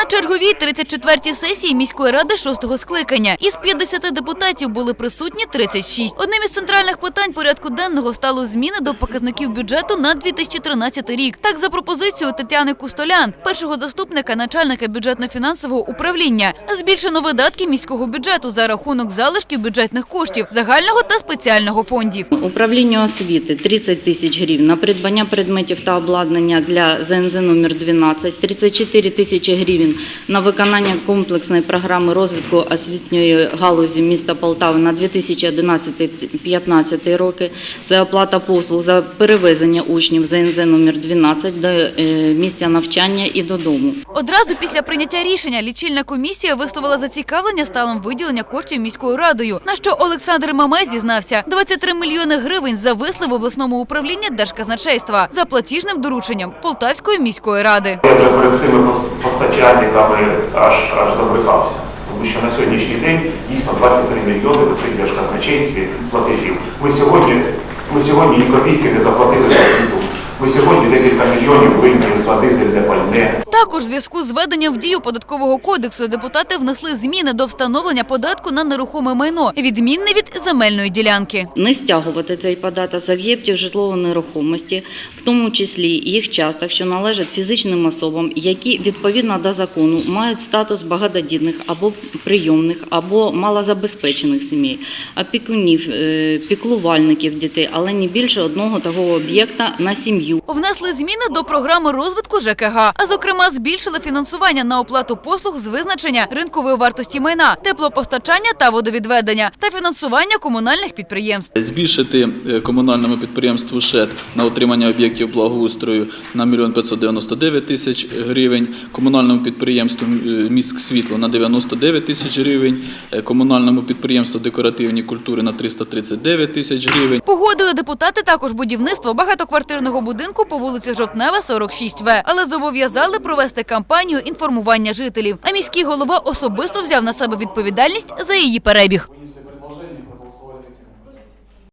На черговій 34-й сесії міської ради шостого скликання із 50 депутатів були присутні 36. Одним із центральних питань порядку денного стало зміни до показників бюджету на 2013 рік. Так, за пропозицією Тетяни Кустолян, першого заступника начальника бюджетно-фінансового управління, збільшено видатки міського бюджету за рахунок залишків бюджетних коштів загального та спеціального фондів. Управлінню освіти 30 тисяч гривень на придбання предметів та обладнання для ЗНЗ номер 12, 34 тисячі гривень на виконання комплексної програми розвитку освітньої галузі міста Полтави на 2011-2015 роки. Це оплата послуг за перевезення учнів ЗНЗ номер 12 до е, місця навчання і додому. Одразу після прийняття рішення лічильна комісія висловила зацікавлення сталим виділення коштів міською радою, на що Олександр Мамай зізнався 23 мільйони гривень зависли в обласному управлінні Держказначейства за платіжним дорученням Полтавської міської ради. Перед цими пос- постачальниками аж, аж забрехався. Тому що на сьогоднішній день дійсно 23 мільйони висить держказначействі платежів. Ми сьогодні, ми сьогодні ні копійки не заплатили за квіту. Ми сьогодні декілька мільйонів винні за дизельне пальне. Також в зв'язку з введенням в дію податкового кодексу депутати внесли зміни до встановлення податку на нерухоме майно, відмінне від земельної ділянки. не стягувати цей податок з об'єктів житлової нерухомості, в тому числі їх часток, що належать фізичним особам, які відповідно до закону мають статус багатодітних або прийомних, або малозабезпечених сімей, опікунів, е, піклувальників дітей, але не більше одного такого об'єкта на сім'ю. Внесли зміни до програми розвитку ЖКГ, а зокрема збільшили фінансування на оплату послуг з визначення ринкової вартості майна, теплопостачання та водовідведення та фінансування комунальних підприємств. Збільшити е, комунальному підприємству ШЕД на утримання об'єктів благоустрою на 1 599 тисяч гривень, комунальному підприємству е, «Міськсвітло» на 99 тисяч гривень, е, комунальному підприємству декоративні культури на 339 тисяч гривень. Погодили депутати також будівництво багатоквартирного будинку по вулиці Жовтнева, 46В, але зобов'язали провести кампанію інформування жителів. А міський голова особисто взяв на себе відповідальність за її перебіг.